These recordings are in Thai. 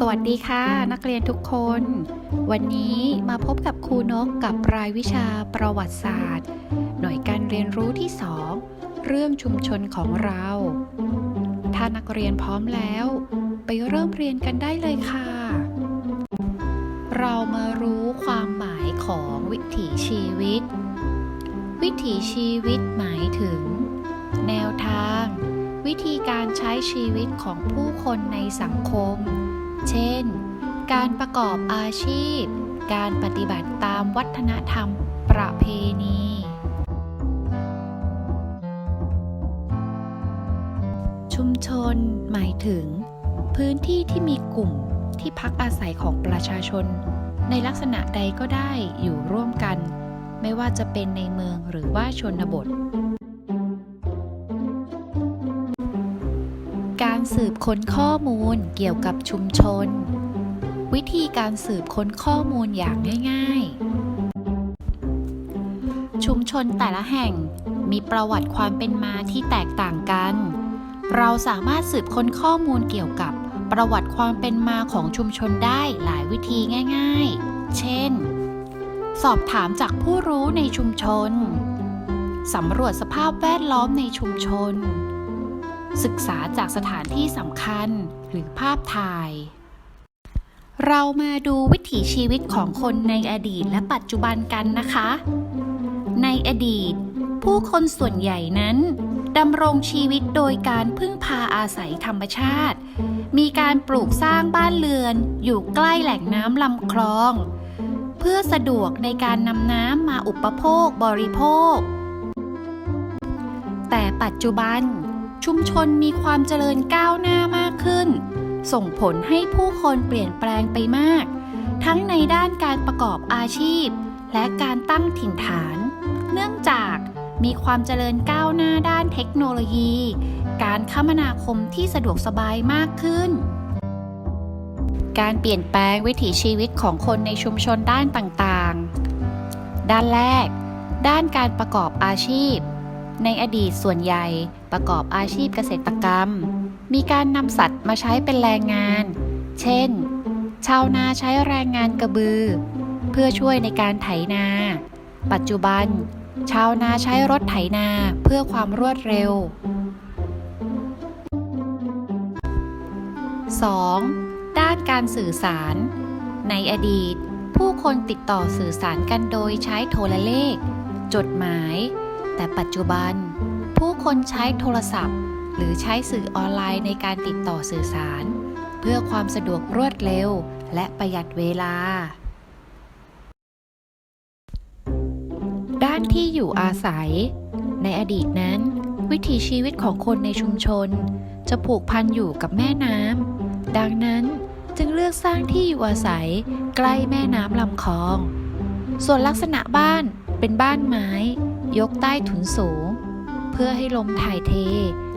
สวัสดีค่ะ นักเรียนทุกคน วันนี้มาพบกับครูนกกับรายวิชาประวัติศาสตร์ หน่วยการเรียนรู้ที่ 2 เรื่องชุมชนของเรา ถ้านักเรียนพร้อมแล้ว ไปเริ่มเรียนกันได้เลยค่ะ เรามารู้ความหมายของวิถีชีวิต วิถีชีวิตหมายถึง แนวทาง วิธีการใช้ชีวิตของผู้คนในสังคม เช่น การประกอบอาชีพ การปฏิบัติตามวัฒนธรรมประเพณี ชุมชนหมายถึง พื้นที่ที่มีกลุ่มที่พักอาศัยของประชาชน ในลักษณะใดก็ได้อยู่ร่วมกัน ไม่ว่าจะเป็นในเมืองหรือว่าชนบท สืบค้นข้อมูลเกี่ยวกับชุมชน วิธีการสืบค้นข้อมูลอย่างง่าย ๆ ชุมชนแต่ละแห่งมีประวัติความเป็นมาที่แตกต่างกัน เราสามารถสืบค้นข้อมูลเกี่ยวกับประวัติความเป็นมาของชุมชนได้หลายวิธีง่าย ๆ เช่น สอบถามจากผู้รู้ในชุมชน สำรวจสภาพแวดล้อมในชุมชน ศึกษาจากสถานที่สำคัญหรือภาพถ่าย เรามาดูวิถีชีวิตของคนในอดีตและปัจจุบันกันนะคะ ในอดีต ผู้คนส่วนใหญ่นั้นดำรงชีวิตโดยการพึ่งพาอาศัยธรรมชาติ มีการปลูกสร้างบ้านเรือนอยู่ใกล้แหล่งน้ำลำคลอง เพื่อสะดวกในการนำน้ำมาอุปโภคบริโภค แต่ปัจจุบัน ชุมชนมีความเจริญก้าวหน้ามากขึ้น ส่งผลให้ผู้คนเปลี่ยนแปลงไปมาก ทั้งในด้านการประกอบอาชีพ และการตั้งถิ่นฐาน เนื่องจากมีความเจริญก้าวหน้าด้านเทคโนโลยี การคมนาคมที่สะดวกสบายมากขึ้น การเปลี่ยนแปลงวิถีชีวิตของคนในชุมชนด้านต่างๆ ด้านแรก ด้านการประกอบอาชีพ ในอดีตส่วนใหญ่ประกอบอาชีพเกษตรกรรม มีการนำสัตว์มาใช้เป็นแรงงาน เช่น ชาวนาใช้แรงงานกระบือ เพื่อช่วยในการไถนา ปัจจุบัน ชาวนาใช้รถไถนาเพื่อความรวดเร็ว 2. ด้านการสื่อสาร ในอดีต ผู้คนติดต่อสื่อสารกันโดยใช้โทรเลข จดหมาย แต่ปัจจุบัน ผู้คนใช้โทรศัพท์ หรือใช้สื่อออนไลน์ในการติดต่อสื่อสาร เพื่อความสะดวกรวดเร็ว และประหยัดเวลา ด้านที่อยู่อาศัย ในอดีตนั้น วิถีชีวิตของคนในชุมชน จะผูกพันอยู่กับแม่น้ำดังนั้นจึงเลือกสร้างที่อยู่อาศัยใกล้แม่น้ำลำคลอง ส่วนลักษณะบ้านเป็นบ้านไม้ ยกใต้ถุนสูง เพื่อให้ลมถ่ายเท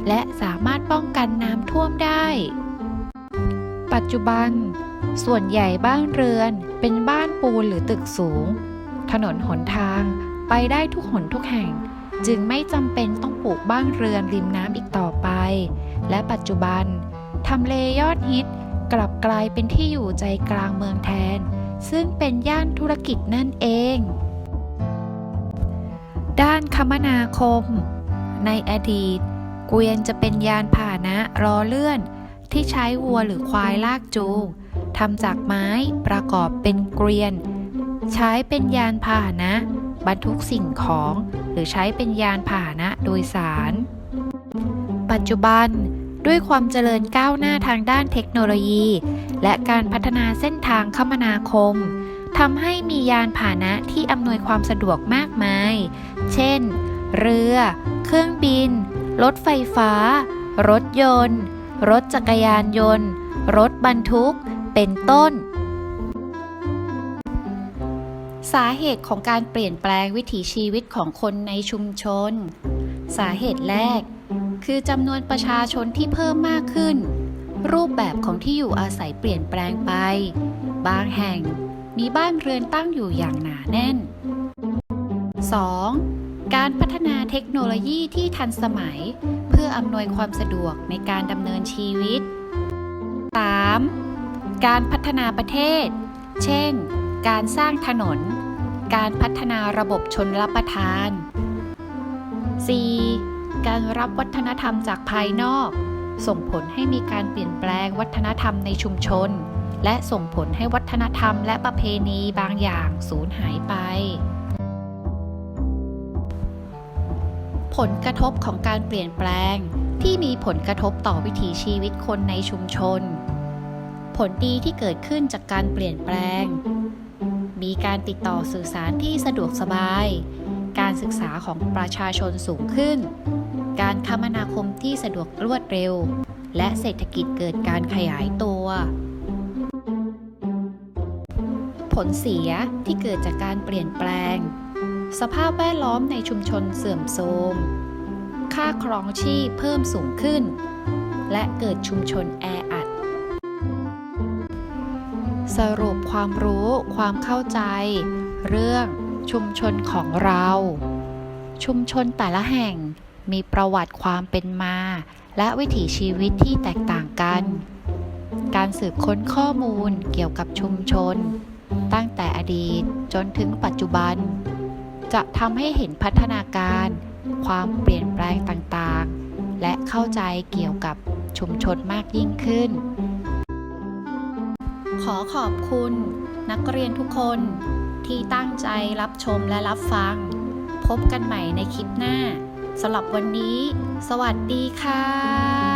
และสามารถป้องกันน้ำท่วมได้ ปัจจุบัน ส่วนใหญ่บ้านเรือนเป็นบ้านปูนหรือตึกสูง ถนนหนทางไปได้ทุกหนทุกแห่ง จึงไม่จำเป็นต้องปลูกบ้านเรือนริมน้ำอีกต่อไป และปัจจุบันทำเลยอดฮิตกลับกลายเป็นที่อยู่ใจกลางเมืองแทน ซึ่งเป็นย่านธุรกิจนั่นเอง ด้านคมนาคม ในอดีต เกวียนจะเป็นยานพาหนะล้อเลื่อน ที่ใช้วัวหรือควายลากจูงทำจากไม้ประกอบเป็นเกวียน ใช้เป็นยานพาหนะ บรรทุกสิ่งของ หรือใช้เป็นยานพาหนะโดยสาร ปัจจุบันด้วยความเจริญก้าวหน้าทางด้านเทคโนโลยี และการพัฒนาเส้นทางคมนาคมทำให้มียานพาหนะที่อำนวยความสะดวกมากมาย เช่น เรือ เครื่องบิน รถไฟฟ้า รถยนต์ รถจักรยานยนต์ รถบรรทุก เป็นต้น สาเหตุของการเปลี่ยนแปลงวิถีชีวิตของคนในชุมชน สาเหตุแรก คือจำนวนประชาชนที่เพิ่มมากขึ้น รูปแบบของที่อยู่อาศัยเปลี่ยนแปลงไป บางแห่งมีบ้านเรือนตั้งอยู่อย่างหนาแน่น 2. การพัฒนาเทคโนโลยีที่ทันสมัย เพื่ออำนวยความสะดวกในการดำเนินชีวิต 3. การพัฒนาประเทศ เช่น การสร้างถนน การพัฒนาระบบชนรับประทาน 4. การรับวัฒนธรรมจากภายนอก ส่งผลให้มีการเปลี่ยนแปลงวัฒนธรรมในชุมชน และส่งผลให้วัฒนธรรมและประเพณีบางอย่างสูญหายไป ผลกระทบของการเปลี่ยนแปลง ที่มีผลกระทบต่อวิถีชีวิตคนในชุมชน ผลดีที่เกิดขึ้นจากการเปลี่ยนแปลง มีการติดต่อสื่อสารที่สะดวกสบาย การศึกษาของประชาชนสูงขึ้น การคมนาคมที่สะดวกรวดเร็ว และเศรษฐกิจเกิดการขยายตัว ผลเสียที่เกิดจากการเปลี่ยนแปลง สภาพแวดล้อมในชุมชนเสื่อมโทรม ค่าครองชีพเพิ่มสูงขึ้น และเกิดชุมชนแออัด สรุปความรู้ความเข้าใจ เรื่องชุมชนของเรา ชุมชนแต่ละแห่งมีประวัติความเป็นมา และวิถีชีวิตที่แตกต่างกัน การสืบค้นข้อมูลเกี่ยวกับชุมชน ตั้งแต่อดีตจนถึงปัจจุบัน จะทำให้เห็นพัฒนาการ ความเปลี่ยนแปลงต่างๆ และเข้าใจเกี่ยวกับชุมชนมากยิ่งขึ้น ขอขอบคุณ นักเรียนทุกคนที่ตั้งใจรับชมและรับฟัง พบกันใหม่ในคลิปหน้าสำหรับวันนี้ สวัสดีค่ะ